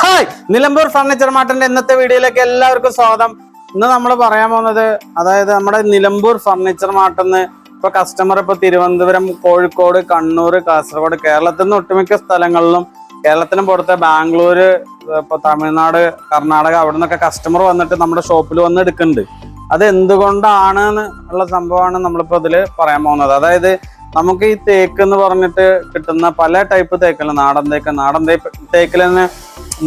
Hi Nilambur furniture മാർട്ടിന്റെ ഇന്നത്തെ വീഡിയോയിലേക്ക് എല്ലാവർക്കും സ്വാഗതം. ഇന്ന് നമ്മൾ പറയാൻ പോകുന്നത് അതായത് നമ്മുടെ നിലമ്പൂർ ഫർണിച്ചർ മാർട്ടിന്ന് ഇപ്പൊ കസ്റ്റമർ ഇപ്പൊ തിരുവനന്തപുരം കോഴിക്കോട് കണ്ണൂർ കാസർഗോഡ് കേരളത്തിൽ നിന്ന് ഒട്ടുമിക്ക സ്ഥലങ്ങളിലും കേരളത്തിന് പുറത്തെ ബാംഗ്ലൂര് ഇപ്പൊ തമിഴ്നാട് കർണാടക അവിടെ നിന്നൊക്കെ കസ്റ്റമർ വന്നിട്ട് നമ്മുടെ ഷോപ്പിൽ വന്ന് എടുക്കുന്നുണ്ട്. അത് എന്തുകൊണ്ടാണ് ഉള്ള സംഭവമാണ് നമ്മളിപ്പോ ഇതിൽ പറയാൻ പോകുന്നത്. അതായത് നമുക്ക് ഈ തേക്ക് എന്ന് പറഞ്ഞിട്ട് കിട്ടുന്ന പല ടൈപ്പ് തേക്കല്ല? നാടൻ തേക്ക്. നാടൻ തേക്ക് തേക്കിൽ തന്നെ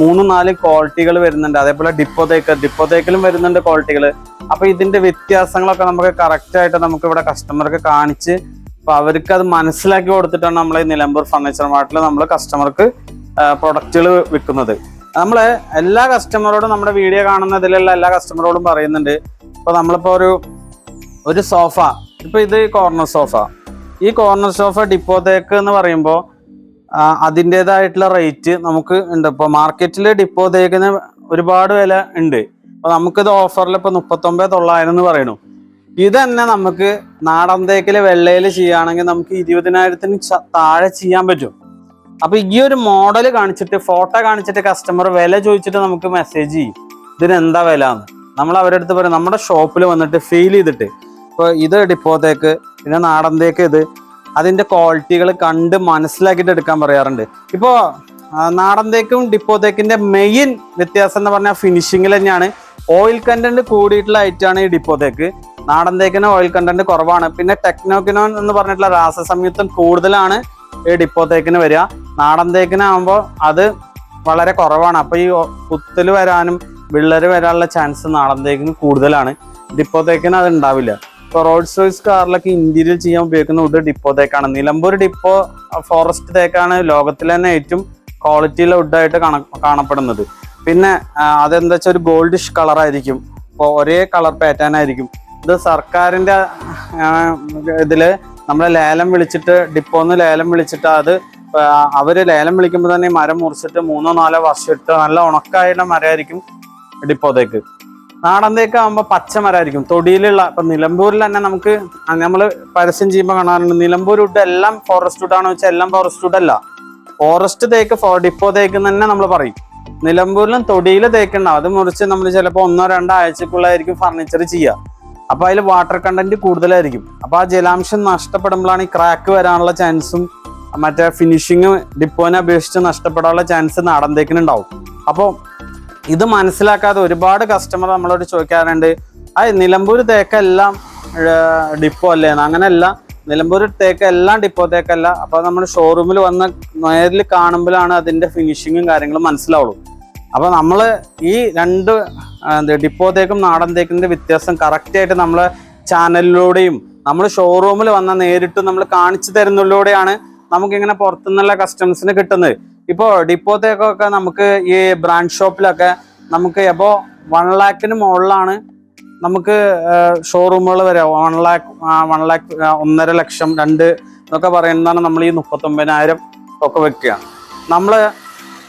മൂന്ന് നാല് ക്വാളിറ്റികൾ വരുന്നുണ്ട്. അതേപോലെ ഡിപ്പോ തേക്ക്. ഡിപ്പോ തേക്കിലും വരുന്നുണ്ട് ക്വാളിറ്റികൾ അപ്പൊ ഇതിന്റെ വ്യത്യാസങ്ങളൊക്കെ നമുക്ക് കറക്റ്റ് ആയിട്ട് നമുക്ക് ഇവിടെ കസ്റ്റമർക്ക് കാണിച്ച് അപ്പൊ അവർക്ക് അത് മനസ്സിലാക്കി കൊടുത്തിട്ടാണ് നമ്മൾ നിലമ്പൂർ ഫർണിച്ചർ മാർട്ടിൽ നമ്മൾ കസ്റ്റമർക്ക് പ്രൊഡക്റ്റുകൾ വിൽക്കുന്നത് നമ്മൾ എല്ലാ കസ്റ്റമറോടും നമ്മുടെ വീഡിയോ കാണുന്നതിലുള്ള എല്ലാ കസ്റ്റമറോടും പറയുന്നുണ്ട്. ഇപ്പൊ നമ്മളിപ്പോ ഒരു ഒരു സോഫ ഇപ്പൊ ഇത് കോർണർ സോഫ ഈ കോർണർ സോഫ ഡിപ്പോ തേക്ക് എന്ന് പറയുമ്പോൾ അതിന്റെതായിട്ടുള്ള റേറ്റ് നമുക്ക് ഉണ്ട്. ഇപ്പോൾ മാർക്കറ്റിൽ ഡിപ്പോ തേക്കുന്ന ഒരുപാട് വില ഉണ്ട്. അപ്പൊ നമുക്കിത് ഓഫറിൽ ഇപ്പൊ മുപ്പത്തൊമ്പത് തൊള്ളായിരം എന്ന് പറയണു ഇത് തന്നെ നമുക്ക് നാടൻ തേക്കിൽ വെള്ളയിൽ ചെയ്യുകയാണെങ്കിൽ നമുക്ക് ഇരുപതിനായിരത്തിന് താഴെ ചെയ്യാൻ പറ്റും. അപ്പൊ ഈ ഒരു മോഡൽ കാണിച്ചിട്ട് ഫോട്ടോ കാണിച്ചിട്ട് കസ്റ്റമർ വില ചോദിച്ചിട്ട് നമുക്ക് മെസ്സേജ് ചെയ്യും. ഇതിന് എന്താ വില എന്ന്. നമ്മൾ അവരുടെ അടുത്ത് പറയും നമ്മുടെ ഷോപ്പിൽ വന്നിട്ട് ഫീൽ ചെയ്തിട്ട്. ഇപ്പൊ ഇത് ഡിപ്പോ തേക്ക് പിന്നെ നാടൻ തേക്ക് ഇത് അതിന്റെ ക്വാളിറ്റികൾ കണ്ട് മനസ്സിലാക്കിയിട്ട് എടുക്കാൻ പറയാറുണ്ട്. ഇപ്പോ നാടൻ തേക്കും ഡിപ്പോ തേക്കിന്റെ മെയിൻ വ്യത്യാസം എന്ന് പറഞ്ഞാൽ ഫിനിഷിങ്ങിൽ തന്നെയാണ്. ഓയിൽ കണ്ടന്റ് കൂടിയിട്ടുള്ള ഐറ്റാണ് ഈ ഡിപ്പോ തേക്ക്. നാടൻ തേക്കിന് ഓയിൽ കണ്ടന്റ് കുറവാണ്. പിന്നെ ടെക്നോക്കിനോൻ എന്ന് പറഞ്ഞിട്ടുള്ള രാസസംയുക്തം കൂടുതലാണ് ഈ ഡിപ്പോ തേക്കിന് വരിക. നാടൻ തേക്കിനാകുമ്പോൾ അത് വളരെ കുറവാണ്. അപ്പൊ ഈ കുത്തൽ വരാനും വിള്ളൽ വരാനുള്ള ചാൻസ് നാടൻ തേക്കിന് കൂടുതലാണ്. ഡിപ്പോ തേക്കിന് അത് ഉണ്ടാവില്ല. റോഡ് സോയ്സ് കാറിലൊക്കെ ഇന്ത്യയിൽ ചെയ്യാൻ ഉപയോഗിക്കുന്ന വുഡ് ഡിപ്പോ തേക്കാണ്. നിലമ്പൂർ ഡിപ്പോ ഫോറസ്റ്റ് തേക്കാണ് ലോകത്തിലെ തന്നെ ഏറ്റവും ക്വാളിറ്റിയിലെ വുഡായിട്ട് കാണ കാണപ്പെടുന്നത്. പിന്നെ അതെന്താ വെച്ചാൽ ഒരു ഗോൾഡിഷ് കളർ ആയിരിക്കും. ഇപ്പൊ ഒരേ കളർ പാറ്റേൺ ആയിരിക്കും. ഇത് സർക്കാരിന്റെ ഇതിൽ നമ്മളെ ലേലം വിളിച്ചിട്ട് ഡിപ്പോ ഡിപ്പോന്ന് ലേലം വിളിച്ചിട്ട് അത് അവർ ലേലം വിളിക്കുമ്പോൾ തന്നെ മരം മുറിച്ചിട്ട് മൂന്നോ നാലോ വർഷം ഇട്ട് നല്ല ഉണക്കായുള്ള മരമായിരിക്കും ഡിപ്പോത്തേക്ക് നാടൻ തേക്ക് ആകുമ്പോൾ പച്ചമരമായിരിക്കും തൊടിയിലുള്ള ഇപ്പൊ നിലമ്പൂരിൽ തന്നെ നമുക്ക് നമ്മൾ പരസ്യം ചെയ്യുമ്പോൾ കാണാറുണ്ട് നിലമ്പൂർ വുഡ് എല്ലാം ഫോറസ്റ്റ് വുഡ് ആണോ വെച്ചാൽ എല്ലാം ഫോറസ്റ്റ് വുഡ് അല്ല. ഫോറസ്റ്റ് തേക്ക് ഫോ ഡിപ്പോ തേക്ക് തന്നെ നമ്മൾ പറയും. നിലമ്പൂരിലും തൊടിയിൽ തേക്കുണ്ടാവും. അത് മുറിച്ച് നമ്മൾ ചിലപ്പോൾ ഒന്നോ രണ്ടോ ആഴ്ചക്കുള്ളായിരിക്കും ഫർണിച്ചർ ചെയ്യുക അപ്പൊ അതിൽ വാട്ടർ കണ്ടന്റ് കൂടുതലായിരിക്കും. അപ്പൊ ആ ജലാംശം നഷ്ടപ്പെടുമ്പോഴാണ് ഈ ക്രാക്ക് വരാനുള്ള ചാൻസും മറ്റേ ഫിനിഷിങ് ഡിപ്പോനെ അപേക്ഷിച്ച് നഷ്ടപ്പെടാനുള്ള ചാൻസ് നാടൻ തേക്കിനുണ്ടാവും അപ്പോൾ ഇത് മനസ്സിലാക്കാതെ ഒരുപാട് കസ്റ്റമർ നമ്മളോട് ചോദിക്കാറുണ്ട്. ആ നിലമ്പൂർ തേക്കെല്ലാം ഡിപ്പോ അല്ലേ? അങ്ങനെയല്ല. നിലമ്പൂർ തേക്ക് എല്ലാം ഡിപ്പോ തേക്കല്ല. അപ്പൊ നമ്മൾ ഷോറൂമിൽ വന്ന് നേരിൽ കാണുമ്പോഴാണ് അതിന്റെ ഫിനിഷിങ്ങും കാര്യങ്ങളും മനസ്സിലാവുള്ളൂ. അപ്പൊ നമ്മൾ ഈ രണ്ട് എന്താ ഡിപ്പോ തേക്കും നാടൻ തേക്കിന്റെ വ്യത്യാസം കറക്റ്റ് ആയിട്ട് നമ്മളെ ചാനലിലൂടെയും നമ്മൾ ഷോറൂമിൽ വന്ന നേരിട്ട് നമ്മൾ കാണിച്ചു തരുന്നതിലൂടെയാണ് നമുക്കിങ്ങനെ പുറത്തുനിന്നുള്ള കസ്റ്റംസിന് കിട്ടുന്നത്. ഇപ്പോ ഡിപ്പോത്തേക്കൊക്കെ നമുക്ക് ഈ ബ്രാൻഡ് ഷോപ്പിലൊക്കെ നമുക്ക് എബോ വൺ ലാക്കിന് മുകളിലാണ് നമുക്ക് ഷോറൂമുകൾ വരെ. വൺ ലാക്ക് വൺ ലാക്ക് ഒന്നര ലക്ഷം രണ്ട് എന്നൊക്കെ പറയുന്നതാണ് നമ്മൾ ഈ മുപ്പത്തൊമ്പതിനായിരം ഒക്കെ വെക്കുക. നമ്മൾ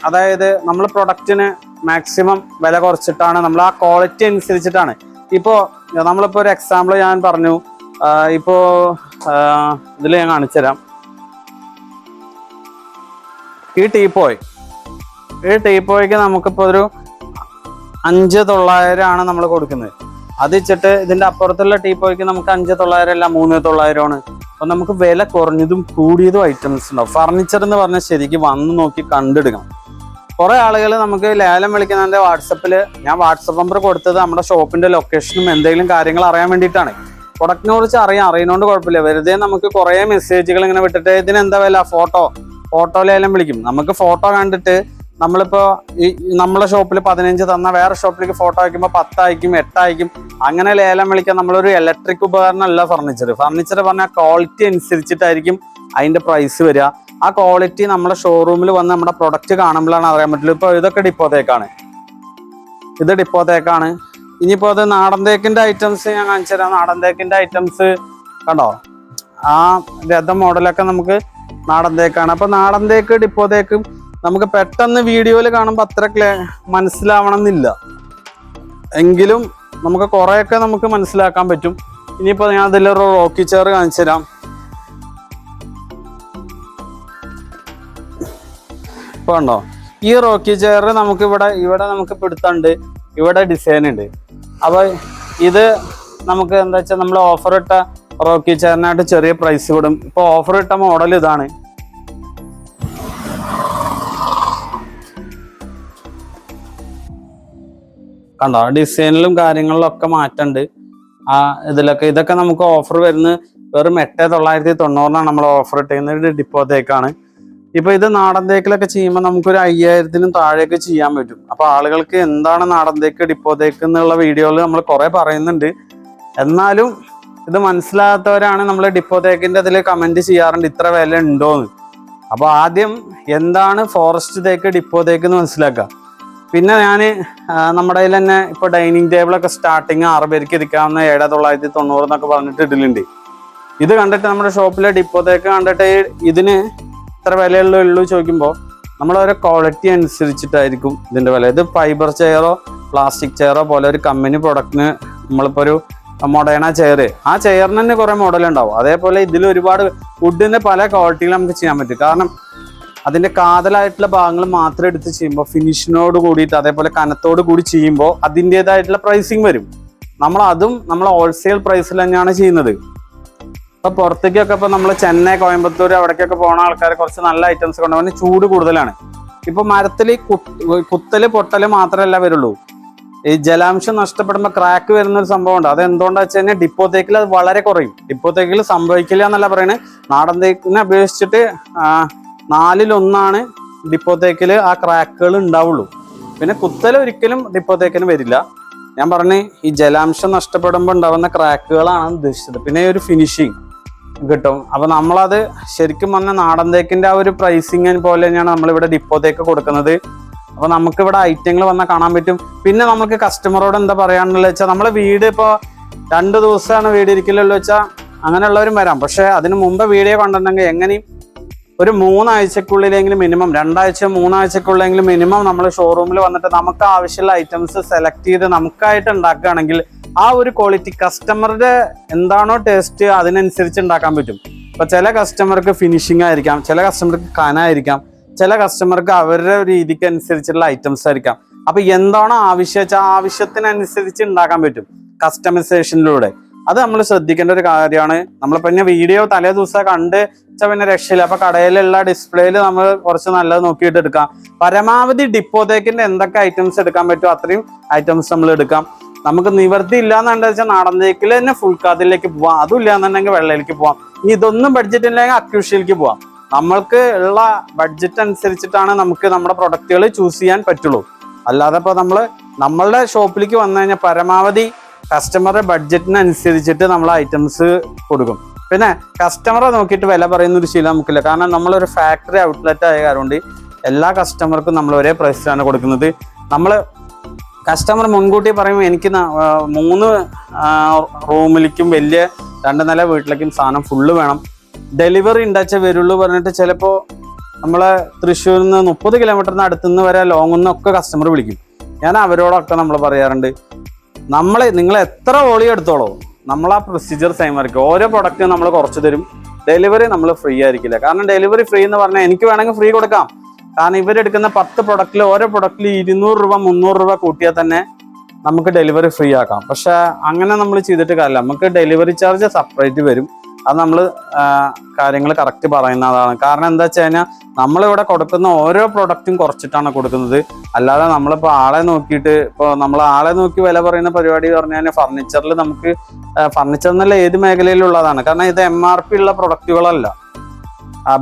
അതായത് നമ്മൾ പ്രൊഡക്റ്റിന് മാക്സിമം വില കുറച്ചിട്ടാണ് നമ്മൾ ആ ക്വാളിറ്റി അനുസരിച്ചിട്ടാണ്. ഇപ്പോൾ നമ്മളിപ്പോൾ ഒരു എക്സാമ്പിൾ ഞാൻ പറഞ്ഞു. ഇപ്പോൾ ഇപ്പോ ഇതിൽ ഞാൻ കാണിച്ചുതരാം. ഈ ടീപ്പോയ് ഈ ടീപ്പോയ്ക്ക് നമുക്കിപ്പോൾ ഒരു അഞ്ച് തൊള്ളായിരം ആണ് നമ്മൾ കൊടുക്കുന്നത്. അത് വെച്ചിട്ട് ഇതിന്റെ അപ്പുറത്തുള്ള ടീപ്പോയ്ക്ക് നമുക്ക് അഞ്ച് തൊള്ളായിരം അല്ല മൂന്ന് തൊള്ളായിരം ആണ്. അപ്പം നമുക്ക് വില കുറഞ്ഞതും കൂടിയതും ഐറ്റംസ് ഉണ്ടാവും. ഫർണിച്ചർ എന്ന് പറഞ്ഞാൽ ശരിക്കും വന്ന് നോക്കി കണ്ടെടുക്കണം. കുറേ ആളുകൾ നമുക്ക് ലേലം വിളിക്കുന്നതിന്റെ വാട്സപ്പിൽ ഞാൻ വാട്സപ്പ് നമ്പർ കൊടുത്തത് നമ്മുടെ ഷോപ്പിന്റെ ലൊക്കേഷനും എന്തെങ്കിലും കാര്യങ്ങൾ അറിയാൻ വേണ്ടിയിട്ടാണ്. പ്രൊഡക്റ്റിനെ കുറിച്ച് അറിയാം അറിയുന്നതുകൊണ്ട് കുഴപ്പമില്ല. വെറുതെ നമുക്ക് കുറേ മെസ്സേജുകൾ ഇങ്ങനെ വിട്ടിട്ട് ഇതിന് എന്താ വില? ഫോട്ടോ ഫോട്ടോ ലേലം വിളിക്കും. നമുക്ക് ഫോട്ടോ കണ്ടിട്ട് നമ്മളിപ്പോ ഈ നമ്മളെ ഷോപ്പിൽ പതിനഞ്ച് തന്ന വേറെ ഷോപ്പിലേക്ക് ഫോട്ടോ അയക്കുമ്പോൾ പത്തായിരിക്കും എട്ടായിരിക്കും അങ്ങനെ ലേലം വിളിക്കാൻ നമ്മളൊരു ഇലക്ട്രിക് ഉപകരണം അല്ല ഫർണിച്ചർ ഫർണിച്ചർ പറഞ്ഞാൽ ക്വാളിറ്റി അനുസരിച്ചിട്ടായിരിക്കും അതിന്റെ പ്രൈസ് വരിക. ആ ക്വാളിറ്റി നമ്മുടെ ഷോറൂമിൽ വന്ന് നമ്മുടെ പ്രൊഡക്റ്റ് കാണുമ്പോഴാണ് അറിയാൻ പറ്റുള്ളൂ. ഇപ്പോൾ ഇതൊക്കെ ഡിപ്പോത്തേക്കാണ് ഇത് ഡിപ്പോത്തേക്കാണ് ഇനിയിപ്പോൾ അത് നാടൻ തേക്കിന്റെ ഐറ്റംസ് ഞാൻ കാണിച്ചു തരാം നാടൻ തേക്കിന്റെ ഐറ്റംസ് കണ്ടോ? ആ രഥം മോഡലൊക്കെ നമുക്ക് നാടൻ തേക്കാണ്. അപ്പൊ നാടൻ തേക്ക് ഡിപ്പോ തേക്കും നമുക്ക് പെട്ടെന്ന് വീഡിയോയിൽ കാണുമ്പോൾ അത്ര മനസ്സിലാവണം എന്നില്ല എങ്കിലും നമുക്ക് കുറെയൊക്കെ നമുക്ക് മനസ്സിലാക്കാൻ പറ്റും. ഇനിയിപ്പോൾ ഞാൻ അതിലൊരു റോക്കി ചെയർ കാണിച്ചു തരാം. ഇപ്പൊ ഉണ്ടോ ഈ റോക്കി ചെയർ നമുക്ക് ഇവിടെ ഇവിടെ നമുക്ക് പിടുത്തുണ്ട് ഇവിടെ ഡിസൈൻ ഉണ്ട്. അപ്പോൾ ഇത് നമുക്ക് എന്താ വെച്ചാൽ നമ്മൾ ഓഫർ ഇട്ട റോക്കി ചെയറിനായിട്ട് ചെറിയ പ്രൈസ് വിടും ഇപ്പൊ ഓഫർ ഇട്ട മോഡൽ ഇതാണ്. കണ്ടോ ഡിസൈനിലും കാര്യങ്ങളിലും ഒക്കെ മാറ്റമുണ്ട് ആ ഇതിലൊക്കെ ഇതൊക്കെ നമുക്ക് ഓഫർ വരുന്നത് വെറും എട്ട് തൊള്ളായിരത്തി തൊണ്ണൂറിനാണ് നമ്മൾ ഓഫർ ഇട്ടിരുന്നത് ഡിപ്പോ തേക്കാണ് ഇപ്പൊ ഇത് നാടൻ തേക്കിലൊക്കെ ചെയ്യുമ്പോൾ നമുക്കൊരു അയ്യായിരത്തിനും താഴെയൊക്കെ ചെയ്യാൻ പറ്റും. അപ്പൊ ആളുകൾക്ക് എന്താണ് നാടൻ തേക്ക് ഡിപ്പോ തേക്ക് എന്നുള്ള വീഡിയോയിൽ നമ്മൾ കുറെ പറയുന്നുണ്ട്. എന്നാലും ഇത് മനസ്സിലാകാത്തവരാണ് നമ്മൾ ഡിപ്പോത്തേക്കിന്റെ അതിൽ കമന്റ് ചെയ്യാറുണ്ട് ഇത്ര വില ഉണ്ടോന്ന്. അപ്പോൾ ആദ്യം എന്താണ് ഫോറസ്റ്റ് തേക്ക് ഡിപ്പോ തേക്ക് എന്ന് മനസ്സിലാക്കുക. പിന്നെ ഞാൻ നമ്മുടെ കയ്യിൽ തന്നെ ഇപ്പോൾ ഡൈനിങ് ടേബിളൊക്കെ സ്റ്റാർട്ടിങ് ആറ് പേർക്ക് ഇരിക്കാവുന്ന ഏഴ് തൊള്ളായിരത്തി തൊണ്ണൂറ് എന്നൊക്കെ പറഞ്ഞിട്ട് ഇടലുണ്ട് ഇത് കണ്ടിട്ട് നമ്മുടെ ഷോപ്പിലെ ഡിപ്പോ തേക്ക് കണ്ടിട്ട് ഇതിന് ഇത്ര വിലയുള്ളൂ ഉള്ളൂ ചോദിക്കുമ്പോൾ നമ്മൾ ഓരോ ക്വാളിറ്റി അനുസരിച്ചിട്ടായിരിക്കും ഇതിന്റെ വില. ഇത് ഫൈബർ ചെയറോ പ്ലാസ്റ്റിക് ചെയറോ പോലെ ഒരു കമ്പനി പ്രൊഡക്റ്റിന് നമ്മളിപ്പോൾ ഒരു മൊഡേണ ചെയർ ആ ചെയറിന് തന്നെ കുറെ മോഡൽ ഉണ്ടാവും. അതേപോലെ ഇതിൽ ഒരുപാട് വുഡിന്റെ പല ക്വാളിറ്റികൾ നമുക്ക് ചെയ്യാൻ പറ്റും. കാരണം അതിന്റെ കാതലായിട്ടുള്ള ഭാഗങ്ങൾ മാത്രം എടുത്ത് ചെയ്യുമ്പോൾ ഫിനിഷിനോട് കൂടിയിട്ട് അതേപോലെ കനത്തോട് കൂടി ചെയ്യുമ്പോൾ അതിന്റെതായിട്ടുള്ള പ്രൈസിങ് വരും. നമ്മൾ അതും നമ്മൾ ഹോൾസെയിൽ പ്രൈസിൽ തന്നെയാണ് ചെയ്യുന്നത്. ഇപ്പൊ പുറത്തേക്കൊക്കെ ഇപ്പൊ നമ്മൾ ചെന്നൈ കോയമ്പത്തൂർ അവിടേക്കൊക്കെ പോണ ആൾക്കാർ കുറച്ച് നല്ല ഐറ്റംസ് കൊണ്ടുപോകുന്ന ചൂട് കൂടുതലാണ്. ഇപ്പൊ മരത്തിൽ കുത്തൽ പൊട്ടൽ മാത്രമല്ല വരുള്ളൂ. ഈ ജലാംശം നഷ്ടപ്പെടുമ്പോൾ ക്രാക്ക് വരുന്ന ഒരു സംഭവം ഉണ്ട് അത് എന്തുകൊണ്ടാ വെച്ച് കഴിഞ്ഞാൽ ഡിപ്പോ തേക്കിൽ അത് വളരെ കുറയും. ഡിപ്പോ തേക്കിൽ സംഭവിക്കില്ല എന്നല്ല പറയുന്നത് നാടൻ തേക്കിനെ അപേക്ഷിച്ചിട്ട് നാലിലൊന്നാണ് ഡിപ്പോ തേക്കിൽ ആ ക്രാക്കുകൾ ഉണ്ടാവുള്ളൂ. പിന്നെ കുത്തൽ ഒരിക്കലും ഡിപ്പോ തേക്കിന് വരില്ല. ഞാൻ പറഞ്ഞ് ഈ ജലാംശം നഷ്ടപ്പെടുമ്പോൾ ഉണ്ടാവുന്ന ക്രാക്കുകളാണ് ഉദ്ദേശിച്ചത്. പിന്നെ ഒരു ഫിനിഷിങ് കിട്ടും. അപ്പൊ നമ്മളത് ശരിക്കും പറഞ്ഞ നാടൻ തേക്കിന്റെ ആ ഒരു പ്രൈസിങ് പോലെ തന്നെയാണ് നമ്മളിവിടെ ഡിപ്പോ തേക്ക് കൊടുക്കുന്നത്. അപ്പൊ നമുക്ക് ഇവിടെ ഐറ്റങ്ങൾ വന്നാൽ കാണാൻ പറ്റും. പിന്നെ നമുക്ക് കസ്റ്റമറോട് എന്താ പറയാനുള്ള വെച്ചാൽ നമ്മളെ വീട് ഇപ്പോ രണ്ട് ദിവസമാണ് വീട് ഇരിക്കില്ലല്ലോ വെച്ചാൽ അങ്ങനെയുള്ളവരും വരാം. പക്ഷെ അതിന് മുമ്പ് വീഡിയോ കണ്ടിട്ടുണ്ടെങ്കിൽ എങ്ങനെയും ഒരു മൂന്നാഴ്ചക്കുള്ളിലെങ്കിലും മിനിമം രണ്ടാഴ്ച മൂന്നാഴ്ചക്കുള്ളിലെങ്കിലും മിനിമം നമ്മൾ ഷോറൂമിൽ വന്നിട്ട് നമുക്ക് ആവശ്യമുള്ള ഐറ്റംസ് സെലക്ട് ചെയ്ത് നമുക്കായിട്ട് ഉണ്ടാക്കുകയാണെങ്കിൽ ആ ഒരു ക്വാളിറ്റി കസ്റ്റമറുടെ എന്താണോ ടേസ്റ്റ് അതിനനുസരിച്ച് ഉണ്ടാക്കാൻ പറ്റും. ഇപ്പൊ ചില കസ്റ്റമർക്ക് ഫിനിഷിംഗ് ആയിരിക്കാം ചില കസ്റ്റമർക്ക് കനായിരിക്കാം ചില കസ്റ്റമർക്ക് അവരുടെ രീതിക്ക് അനുസരിച്ചുള്ള ഐറ്റംസ് ആയിരിക്കാം. അപ്പൊ എന്താണ് ആവശ്യം വെച്ചാൽ ആവശ്യത്തിനനുസരിച്ച് ഉണ്ടാക്കാൻ പറ്റും. കസ്റ്റമൈസേഷനിലൂടെ അത് നമ്മൾ ശ്രദ്ധിക്കേണ്ട ഒരു കാര്യമാണ്. നമ്മൾ പിന്നെ വീഡിയോ തലേ ദിവസം കണ്ട് വെച്ചാൽ പിന്നെ രക്ഷയില്ല. അപ്പൊ കടയിലുള്ള ഡിസ്പ്ലേയിൽ നമ്മൾ കുറച്ച് നല്ലത് നോക്കിയിട്ട് എടുക്കാം. പരമാവധി ഡിപ്പോത്തേക്കിന്റെ എന്തൊക്കെ ഐറ്റംസ് എടുക്കാൻ പറ്റുമോ അത്രയും ഐറ്റംസ് നമ്മൾ എടുക്കാം. നമുക്ക് നിവർത്തി ഇല്ലാന്നുണ്ടെന്ന് വെച്ചാൽ നാടൻ തേക്കിൽ തന്നെ ഫുൾ കാതിലേക്ക് പോവാം. അതും ഇല്ലാന്നുണ്ടെങ്കിൽ വെള്ളയിലേക്ക് പോവാം. ഇനി ഇതൊന്നും ബഡ്ജറ്റ് ഇല്ലെങ്കിൽ പോവാം. നമ്മൾക്ക് ഉള്ള ബഡ്ജറ്റ് അനുസരിച്ചിട്ടാണ് നമുക്ക് നമ്മുടെ പ്രൊഡക്റ്റുകൾ ചൂസ് ചെയ്യാൻ പറ്റുള്ളൂ. അല്ലാതെ ഇപ്പോൾ നമ്മൾ നമ്മളുടെ ഷോപ്പിലേക്ക് വന്നു കഴിഞ്ഞാൽ പരമാവധി കസ്റ്റമറുടെ ബഡ്ജറ്റിനനുസരിച്ചിട്ട് നമ്മൾ ഐറ്റംസ് കൊടുക്കും. പിന്നെ കസ്റ്റമറെ നോക്കിയിട്ട് വില പറയുന്ന ഒരു ശീലം നമുക്കില്ല. കാരണം നമ്മളൊരു ഫാക്ടറി ഔട്ട്ലെറ്റ് ആയ കാരണം എല്ലാ കസ്റ്റമർക്കും നമ്മൾ ഒരേ പ്രൈസിലാണ് കൊടുക്കുന്നത്. നമ്മൾ കസ്റ്റമർ മുൻകൂട്ടി പറയുമ്പോൾ എനിക്ക് മൂന്ന് റൂമിലേക്കും വലിയ രണ്ട് നില വീട്ടിലേക്കും സാധനം ഫുള്ള് വേണം. ഡെലിവറി ഉണ്ടാച്ച വരുള്ളൂ പറഞ്ഞിട്ട് ചിലപ്പോൾ നമ്മളെ തൃശ്ശൂരിൽ നിന്ന് മുപ്പത് കിലോമീറ്ററിന് അടുത്തുനിന്ന് വരെ ലോങ്ങിൽ നിന്നൊക്കെ കസ്റ്റമർ വിളിക്കും. ഞാൻ അവരോടൊക്കെ നമ്മൾ പറയാറുണ്ട് നമ്മളെ നിങ്ങൾ എത്ര വോളി എടുത്തോളൂ നമ്മൾ ആ പ്രൊസീജിയർ സെയിം ആയിരിക്കും. ഓരോ പ്രൊഡക്റ്റ് നമ്മൾ കുറച്ച് തരും. ഡെലിവറി നമ്മൾ ഫ്രീ ആയിരിക്കില്ല. കാരണം ഡെലിവറി ഫ്രീ എന്ന് പറഞ്ഞാൽ എനിക്ക് വേണമെങ്കിൽ ഫ്രീ കൊടുക്കാം. കാരണം ഇവരെടുക്കുന്ന പത്ത് പ്രൊഡക്റ്റിൽ ഓരോ പ്രൊഡക്റ്റിൽ ഇരുന്നൂറ് രൂപ മുന്നൂറ് രൂപ കൂട്ടിയാൽ തന്നെ നമുക്ക് ഡെലിവറി ഫ്രീ ആക്കാം. പക്ഷേ അങ്ങനെ നമ്മൾ ചെയ്തിട്ട് കാര്യമില്ല. നമുക്ക് ഡെലിവറി ചാർജ് സെപ്പറേറ്റ് വരും. അത് നമ്മൾ കാര്യങ്ങൾ കറക്റ്റ് പറയുന്നതാണ്. കാരണം എന്താ വെച്ച് കഴിഞ്ഞാൽ നമ്മളിവിടെ കൊടുക്കുന്ന ഓരോ പ്രൊഡക്റ്റും കുറച്ചിട്ടാണ് കൊടുക്കുന്നത്. അല്ലാതെ നമ്മളിപ്പോൾ ആളെ നോക്കിയിട്ട് ഇപ്പോൾ നമ്മൾ ആളെ നോക്കി വില പറയുന്ന പരിപാടി പറഞ്ഞു കഴിഞ്ഞാൽ ഫർണിച്ചറിൽ നമുക്ക് ഫർണിച്ചർ എന്നല്ല ഏത് മേഖലയിലുള്ളതാണ്. കാരണം ഇത് എം ആർ പി ഉള്ള പ്രൊഡക്റ്റുകളല്ല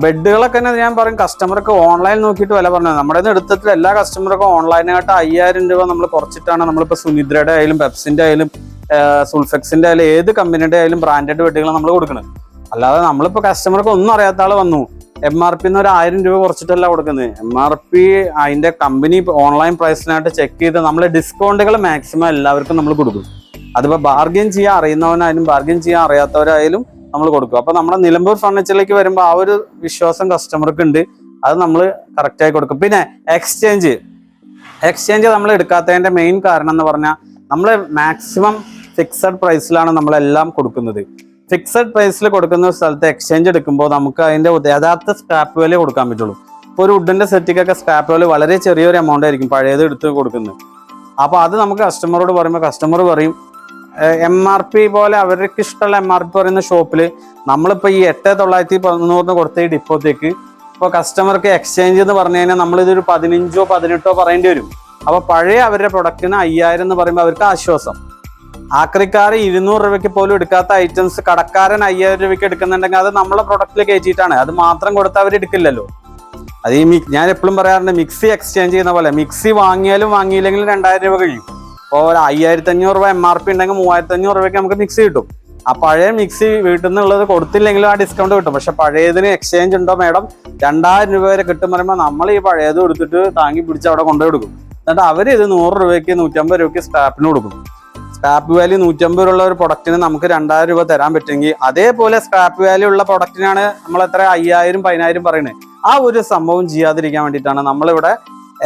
ബെഡുകളൊക്കെ തന്നെ ഞാൻ പറയും കസ്റ്റമർക്ക് ഓൺലൈൻ നോക്കിയിട്ട് വില പറഞ്ഞത്. നമ്മുടെ എടുത്തിട്ട് എല്ലാ കസ്റ്റമർക്കും ഓൺലൈനായിട്ട് അയ്യായിരം രൂപ നമ്മൾ കുറച്ചിട്ടാണ് നമ്മളിപ്പോൾ സുനിദ്രയുടെ ആയാലും പെപ്സിന്റെ ആയാലും സുൾഫെക്സിന്റെ ആയാലും ഏത് കമ്പനിയുടെ ആയാലും ബ്രാൻഡഡ് ബെഡുകൾ നമ്മൾ കൊടുക്കുന്നത് അല്ലാതെ നമ്മളിപ്പോൾ കസ്റ്റമർക്ക് ഒന്നും അറിയാത്ത ആൾ വന്നു. എം ആർ പി ഒരു ആയിരം രൂപ കുറച്ചിട്ടല്ല കൊടുക്കുന്നത്. എം ആർ പി അതിന്റെ കമ്പനി ഓൺലൈൻ പ്രൈസിനായിട്ട് ചെക്ക് ചെയ്ത് നമ്മൾ ഡിസ്കൗണ്ടുകൾ മാക്സിമം എല്ലാവർക്കും നമ്മൾ കൊടുക്കും. അതിപ്പോൾ ബാർഗെയിൻ ചെയ്യാൻ അറിയുന്നവനായാലും ബാർഗെയിൻ ചെയ്യാൻ അറിയാത്തവരായാലും നമ്മൾ കൊടുക്കും. അപ്പൊ നമ്മുടെ നിലമ്പൂർ ഫർണിച്ചറിലേക്ക് വരുമ്പോൾ ആ ഒരു വിശ്വാസം കസ്റ്റമർക്ക് ഉണ്ട്. അത് നമ്മൾ കറക്റ്റായി കൊടുക്കും. പിന്നെ എക്സ്ചേഞ്ച് എക്സ്ചേഞ്ച് നമ്മൾ എടുക്കാത്തതിന്റെ മെയിൻ കാരണം എന്ന് പറഞ്ഞാൽ നമ്മൾ മാക്സിമം ഫിക്സഡ് പ്രൈസിലാണ് നമ്മളെല്ലാം കൊടുക്കുന്നത്. ഫിക്സഡ് പ്രൈസിൽ കൊടുക്കുന്ന സ്ഥലത്ത് എക്സ്ചേഞ്ച് എടുക്കുമ്പോൾ നമുക്ക് അതിന്റെ യഥാർത്ഥ സ്ക്രാപ്പ് വില കൊടുക്കാൻ പറ്റുള്ളൂ. ഇപ്പോൾ ഒരു വുഡിന്റെ സെറ്റിക്കൊക്കെ സ്ക്രാപ്പ് വില വളരെ ചെറിയൊരു എമൗണ്ട് ആയിരിക്കും പഴയത് എടുത്ത് കൊടുക്കുന്നത്. അപ്പോൾ അത് നമുക്ക് കസ്റ്റമറോട് പറയുമ്പോൾ കസ്റ്റമർ പറയും എം ആർ പി പോലെ അവർക്ക് ഇഷ്ടമുള്ള എം ആർ പി പറയുന്ന ഷോപ്പിൽ നമ്മളിപ്പോൾ ഈ എട്ട് തൊള്ളായിരത്തി പതിനൂറിന് കൊടുത്ത ഈ ഡിപ്പോത്തേക്ക് ഇപ്പോൾ കസ്റ്റമർക്ക് എക്സ്ചേഞ്ച് എന്ന് പറഞ്ഞു കഴിഞ്ഞാൽ നമ്മളിതൊരു പതിനഞ്ചോ പതിനെട്ടോ പറയേണ്ടി വരും. അപ്പോൾ പഴയ അവരുടെ പ്രൊഡക്റ്റിന് അയ്യായിരം എന്ന് പറയുമ്പോൾ അവർക്ക് ആശ്വാസം. ആക്രിക്കാർ ഇരുന്നൂറ് രൂപയ്ക്ക് പോലും എടുക്കാത്ത ഐറ്റംസ് കടക്കാരൻ അയ്യായിരം രൂപയ്ക്ക് എടുക്കുന്നുണ്ടെങ്കിൽ അത് നമ്മളെ പ്രൊഡക്റ്റിൽ കയറ്റിയിട്ടാണ്. അത് മാത്രം കൊടുത്ത് അവർ എടുക്കില്ലല്ലോ. അത് ഈ ഞാൻ എപ്പോഴും പറയാറുണ്ട് മിക്സി എക്സ്ചേഞ്ച് ചെയ്യുന്ന പോലെ മിക്സി വാങ്ങിയാലും വാങ്ങിയില്ലെങ്കിലും രണ്ടായിരം രൂപ കഴിയും. ഇപ്പോൾ ഒരു അയ്യായിരത്തി അഞ്ഞൂറ് രൂപ എം ആർ പി ഉണ്ടെങ്കിൽ മൂവായിരത്തി അഞ്ഞൂറ് രൂപയ്ക്ക് നമുക്ക് മിക്സി കിട്ടും. ആ പഴയ മിക്സി വീട്ടിൽ നിന്നുള്ളത് കൊടുത്തില്ലെങ്കിലും ആ ഡിസ്കൗണ്ട് കിട്ടും. പക്ഷെ പഴയതിന് എക്സ്ചേഞ്ച് ഉണ്ടോ മേഡം? രണ്ടായിരം രൂപ വരെ കിട്ടും പറയുമ്പോൾ നമ്മൾ ഈ പഴയത് കൊടുത്തിട്ട് താങ്ങി പിടിച്ച് അവിടെ കൊണ്ടുപോയി കൊടുക്കും. എന്നിട്ട് അവർ ഇത് നൂറ് രൂപയ്ക്ക് നൂറ്റമ്പത് രൂപയ്ക്ക് സ്ക്രാപ്പിന് കൊടുക്കും. സ്ക്രാപ്പ് വാല്യൂ നൂറ്റമ്പത് രൂപ ഉള്ള ഒരു പ്രൊഡക്റ്റിന് നമുക്ക് രണ്ടായിരം രൂപ തരാൻ പറ്റുമെങ്കിൽ അതേപോലെ സ്ക്രാപ്പ് വാല്യൂ ഉള്ള പ്രൊഡക്റ്റിനാണ് നമ്മൾ എത്ര? അയ്യായിരം പതിനായിരം പറയുന്നത് ആ ഒരു സംഭവം ചെയ്യാതിരിക്കാൻ വേണ്ടിയിട്ടാണ് നമ്മളിവിടെ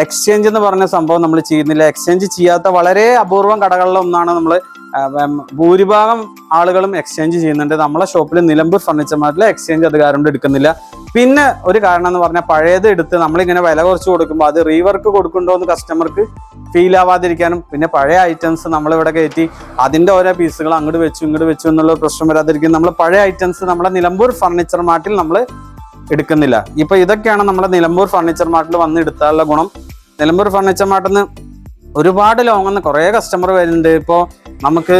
എക്സ്ചേഞ്ച് എന്ന് പറഞ്ഞ സംഭവം നമ്മൾ ചെയ്യുന്നില്ല. എക്സ്ചേഞ്ച് ചെയ്യാത്ത വളരെ അപൂർവം കടകളിൽ ഒന്നാണ് നമ്മൾ ഭൂരിഭാഗം ആളുകളും എക്സ്ചേഞ്ച് ചെയ്യുന്നുണ്ട്. നമ്മളെ ഷോപ്പിൽ നിലമ്പൂർ ഫർണിച്ചർ മാർട്ടിൽ എക്സ്ചേഞ്ച് അധികാരം എടുക്കുന്നില്ല. പിന്നെ ഒരു കാരണം എന്ന് പറഞ്ഞാൽ പഴയത് എടുത്ത് നമ്മളിങ്ങനെ വില കുറച്ച് കൊടുക്കുമ്പോൾ അത് റീവർക്ക് കൊടുക്കുന്നുണ്ടോ എന്ന് കസ്റ്റമർക്ക് ഫീൽ ആവാതിരിക്കാനും പിന്നെ പഴയ ഐറ്റംസ് നമ്മളിവിടെ കയറ്റി അതിന്റെ ഓരോ പീസുകൾ അങ്ങോട്ട് വെച്ചു ഇങ്ങോട്ട് വെച്ചു എന്നുള്ള പ്രശ്നം വരാതിരിക്കും നമ്മൾ പഴയ ഐറ്റംസ് നമ്മളെ നിലമ്പൂർ ഫർണിച്ചർ മാർട്ടിൽ നമ്മൾ എടുക്കുന്നില്ല. ഇപ്പോൾ ഇതൊക്കെയാണ് നമ്മളെ നിലമ്പൂർ ഫർണിച്ചർ മാർട്ടിൽ വന്ന് എടുത്താലുള്ള ഗുണം. നിലമ്പൂർ ഫർണിച്ചർ മാർട്ടിൽ നിന്ന് ഒരുപാട് ലോങ്ങ് നിന്ന് കുറേ കസ്റ്റമർ വരുന്നുണ്ട്. ഇപ്പോൾ നമുക്ക്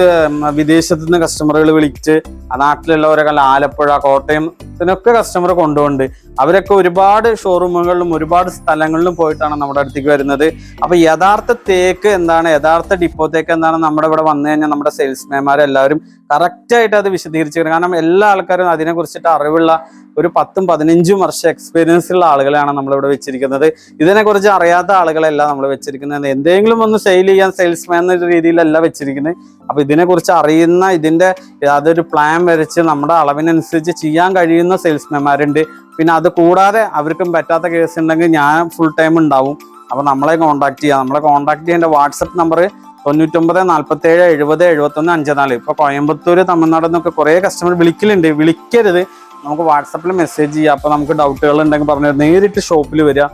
വിദേശത്തു നിന്ന് കസ്റ്റമറുകൾ വിളിച്ച് നാട്ടിലുള്ളവരൊക്കെ ആലപ്പുഴ കോട്ടയം ഇതിനൊക്കെ കസ്റ്റമർ കൊണ്ടുപോകുന്നുണ്ട്. അവരൊക്കെ ഒരുപാട് ഷോറൂമുകളിലും ഒരുപാട് സ്ഥലങ്ങളിലും പോയിട്ടാണ് നമ്മുടെ അടുത്തേക്ക് വരുന്നത്. അപ്പൊ യഥാർത്ഥ തേക്ക് എന്താണ്? യഥാർത്ഥ ഡിപ്പോ തേക്ക് എന്താണ് നമ്മുടെ ഇവിടെ വന്നു കഴിഞ്ഞാൽ നമ്മുടെ സെയിൽസ്മാൻമാരെല്ലാവരും കറക്റ്റായിട്ട് അത് വിശദീകരിച്ചു കാരണം എല്ലാ ആൾക്കാരും അതിനെ കുറിച്ചിട്ട് അറിവുള്ള ഒരു പത്തും പതിനഞ്ചും വർഷം എക്സ്പീരിയൻസ് ഉള്ള ആളുകളെയാണ് നമ്മളിവിടെ വെച്ചിരിക്കുന്നത്. ഇതിനെക്കുറിച്ച് അറിയാത്ത ആളുകളല്ല നമ്മൾ വെച്ചിരിക്കുന്നത്. എന്തെങ്കിലും ഒന്ന് സെയിൽ ചെയ്യാൻ സെയിൽസ്മാൻ എന്ന രീതിയിലല്ല വെച്ചിരിക്കുന്നത്. അപ്പൊ ഇതിനെക്കുറിച്ച് അറിയുന്ന ഇതിന്റെ അതൊരു പ്ലാൻ വരച്ച് നമ്മുടെ അളവിനനുസരിച്ച് ചെയ്യാൻ കഴിയുന്ന സെയിൽസ്മാൻമാരുണ്ട് പിന്നെ അത് കൂടാതെ അവർക്കും പറ്റാത്ത കേസ് ഉണ്ടെങ്കിൽ ഞാൻ ഫുൾ ടൈം ഉണ്ടാവും. അപ്പൊ നമ്മളെ കോൺടാക്ട് ചെയ്യാം. നമ്മളെ കോൺടാക്ട് ചെയ്യേണ്ട വാട്സപ്പ് നമ്പർ തൊണ്ണൂറ്റൊമ്പത് നാൽപ്പത്തി ഏഴ് എഴുപത് എഴുപത്തൊന്ന് അഞ്ച് നാല് ഇപ്പൊ കോയമ്പത്തൂർ തമിഴ്നാട് നിന്നൊക്കെ കുറെ കസ്റ്റമർ വിളിക്കലുണ്ട്. വിളിക്കരുത്. നമുക്ക് വാട്സപ്പിൽ മെസ്സേജ് ചെയ്യാം. അപ്പോൾ നമുക്ക് ഡൗട്ടുകൾ ഉണ്ടെങ്കിൽ പറഞ്ഞു നേരിട്ട് ഷോപ്പിൽ വരിക.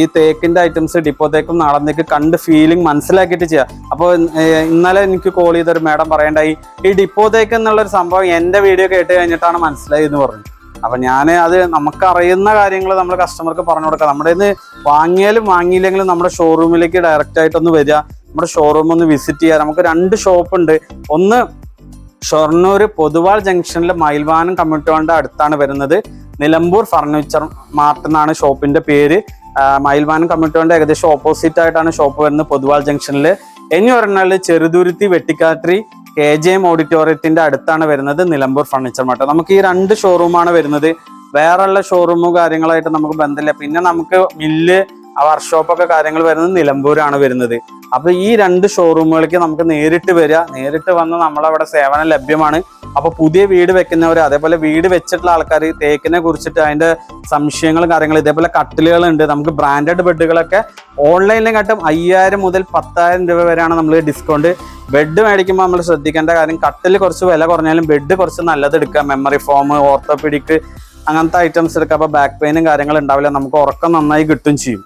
ഈ തേക്കിന്റെ ഐറ്റംസ് ഡിപ്പോ തേക്കും നാളത്തേക്ക് കണ്ട് ഫീലിംഗ് മനസ്സിലാക്കിയിട്ട് ചെയ്യാം. അപ്പോൾ ഇന്നലെ എനിക്ക് കോൾ ചെയ്തൊരു മാഡം പറയേണ്ടായി ഈ ഡിപ്പോ തേക്ക് എന്നുള്ളൊരു സംഭവം എന്റെ വീഡിയോ കേട്ട് കഴിഞ്ഞിട്ടാണ് മനസ്സിലായി എന്ന് പറഞ്ഞു. അപ്പം ഞാൻ അത് നമുക്കറിയുന്ന കാര്യങ്ങൾ നമ്മൾ കസ്റ്റമർക്ക് പറഞ്ഞു കൊടുക്കാം. നമ്മുടെ ഇന്ന് വാങ്ങിയാലും വാങ്ങിയില്ലെങ്കിലും നമ്മുടെ ഷോറൂമിലേക്ക് ഡയറക്റ്റ് ആയിട്ടൊന്ന് വരിക. നമ്മുടെ ഷോറൂം ഒന്ന് വിസിറ്റ് ചെയ്യുക നമുക്ക് രണ്ട് ഷോപ്പ് ഉണ്ട്. ഒന്ന് ഷൊർണൂർ പൊതുവാൾ ജംഗ്ഷനിലെ മയിൽവാനം കമ്മ്യൂണിറ്റോണിന്റെ അടുത്താണ് വരുന്നത്. നിലമ്പൂർ ഫർണിച്ചർ മാർട്ട് എന്നാണ് ഷോപ്പിന്റെ പേര്. മയിൽവാനം കമ്മ്യൂണിറ്റോണിന്റെ ഏകദേശം ഓപ്പോസിറ്റ് ആയിട്ടാണ് ഷോപ്പ് വരുന്നത് പൊതുവാൾ ജംഗ്ഷനിൽ ഇനി പറഞ്ഞാൽ Cheruthuruthy Vettikkatiri K J M ഓഡിറ്റോറിയത്തിന്റെ അടുത്താണ് വരുന്നത് നിലമ്പൂർ ഫർണിച്ചർ മാർട്ട് നമുക്ക് ഈ രണ്ട് ഷോറൂമാണ് വരുന്നത്. വേറെയുള്ള ഷോറൂമും കാര്യങ്ങളായിട്ട് നമുക്ക് ബന്ധമില്ല. പിന്നെ നമുക്ക് മില്ല് ആ വർക്ക്ഷോപ്പൊക്കെ കാര്യങ്ങൾ വരുന്നത് നിലമ്പൂരാണ് വരുന്നത്. അപ്പൊ ഈ രണ്ട് ഷോറൂമുകളിലേക്ക് നമുക്ക് നേരിട്ട് വരിക. നേരിട്ട് വന്ന് നമ്മളവിടെ സേവനം ലഭ്യമാണ്. അപ്പൊ പുതിയ വീട് വെക്കുന്നവർ അതേപോലെ വീട് വെച്ചിട്ടുള്ള ആൾക്കാർ തേക്കിനെ കുറിച്ചിട്ട് അതിന്റെ സംശയങ്ങളും കാര്യങ്ങളും ഇതേപോലെ കട്ടിലുകളുണ്ട്. നമുക്ക് ബ്രാൻഡഡ് ബെഡുകളൊക്കെ ഓൺലൈനിലും കട്ടും. അയ്യായിരം മുതൽ പത്തായിരം രൂപ വരെയാണ് നമ്മൾ ഡിസ്കൗണ്ട് ബെഡ് മേടിക്കുമ്പോൾ നമ്മൾ ശ്രദ്ധിക്കേണ്ട കാര്യം കട്ടിൽ കുറച്ച് വില കുറഞ്ഞാലും ബെഡ് കുറച്ച് നല്ലത് എടുക്കുക. മെമ്മറി ഫോം ഓർത്തോപീഡിക് അങ്ങനത്തെ ഐറ്റംസ് എടുക്കുക. അപ്പോൾ ബാക്ക് പെയിനും കാര്യങ്ങളും ഉണ്ടാവില്ല. നമുക്ക് ഉറക്കം നന്നായി കിട്ടും ചെയ്യും.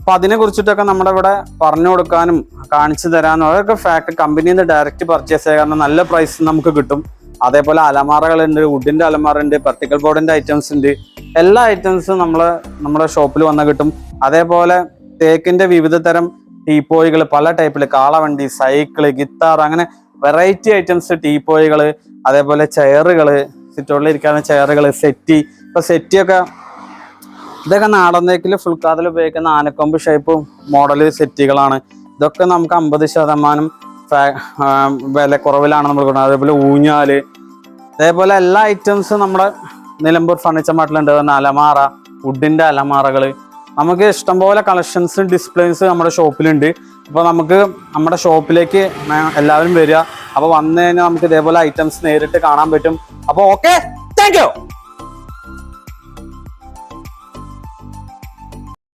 അപ്പൊ അതിനെ കുറിച്ചിട്ടൊക്കെ നമ്മുടെ ഇവിടെ പറഞ്ഞു കൊടുക്കാനും കാണിച്ചു തരാനും അതൊക്കെ ഫാക്ട് കമ്പനിയിൽ നിന്ന് ഡയറക്റ്റ് പർച്ചേസ് ചെയ്യാൻ നല്ല പ്രൈസ് നമുക്ക് കിട്ടും. അതേപോലെ അലമാറകളുണ്ട് വുഡിന്റെ അലമാറ ഉണ്ട് പർട്ടിക്കൽ ബോർഡിന്റെ ഐറ്റംസ് ഉണ്ട്. എല്ലാ ഐറ്റംസും നമ്മൾ നമ്മുടെ ഷോപ്പിൽ വന്നാൽ കിട്ടും. അതേപോലെ തേക്കിന്റെ വിവിധ തരം ടീപ്പോയികൾ പല ടൈപ്പിൽ കാളവണ്ടി സൈക്കിൾ ഗിത്താർ അങ്ങനെ വെറൈറ്റി ഐറ്റംസ് ടീപ്പോയികൾ അതേപോലെ ചെയറുകൾ സിറ്റോളിൽ ഇരിക്കാവുന്ന ചെയറുകൾ സെറ്റി. ഇപ്പൊ സെറ്റിയൊക്കെ ഇതൊക്കെ നാടൻ തേക്കിൽ ഫുൾ കാതിൽ ഉപയോഗിക്കുന്ന ആനക്കൊമ്പ് ഷേപ്പ് മോഡൽ സെറ്റുകളാണ്. ഇതൊക്കെ നമുക്ക് അമ്പത് ശതമാനം ഫാ- ആ, വില കുറവിലാണ് നമ്മൾ കൊടുക്കുന്നത് അതേപോലെ ഊഞ്ഞാൽ. അതേപോലെ എല്ലാ ഐറ്റംസും നമ്മുടെ നിലമ്പൂർ ഫർണിച്ചർ മാർട്ടിലുണ്ട് അലമാറ വുഡിന്റെ അലമാറകൾ നമുക്ക് ഇഷ്ടംപോലെ കളക്ഷൻസ് ഡിസ്പ്ലേസ് നമ്മുടെ ഷോപ്പിലുണ്ട് അപ്പോൾ നമുക്ക് നമ്മുടെ ഷോപ്പിലേക്ക് എല്ലാവരും വരിക. അപ്പോൾ വന്നു കഴിഞ്ഞാൽ നമുക്ക് ഇതേപോലെ ഐറ്റംസ് നേരിട്ട് കാണാൻ പറ്റും. അപ്പോൾ ഓക്കെ താങ്ക്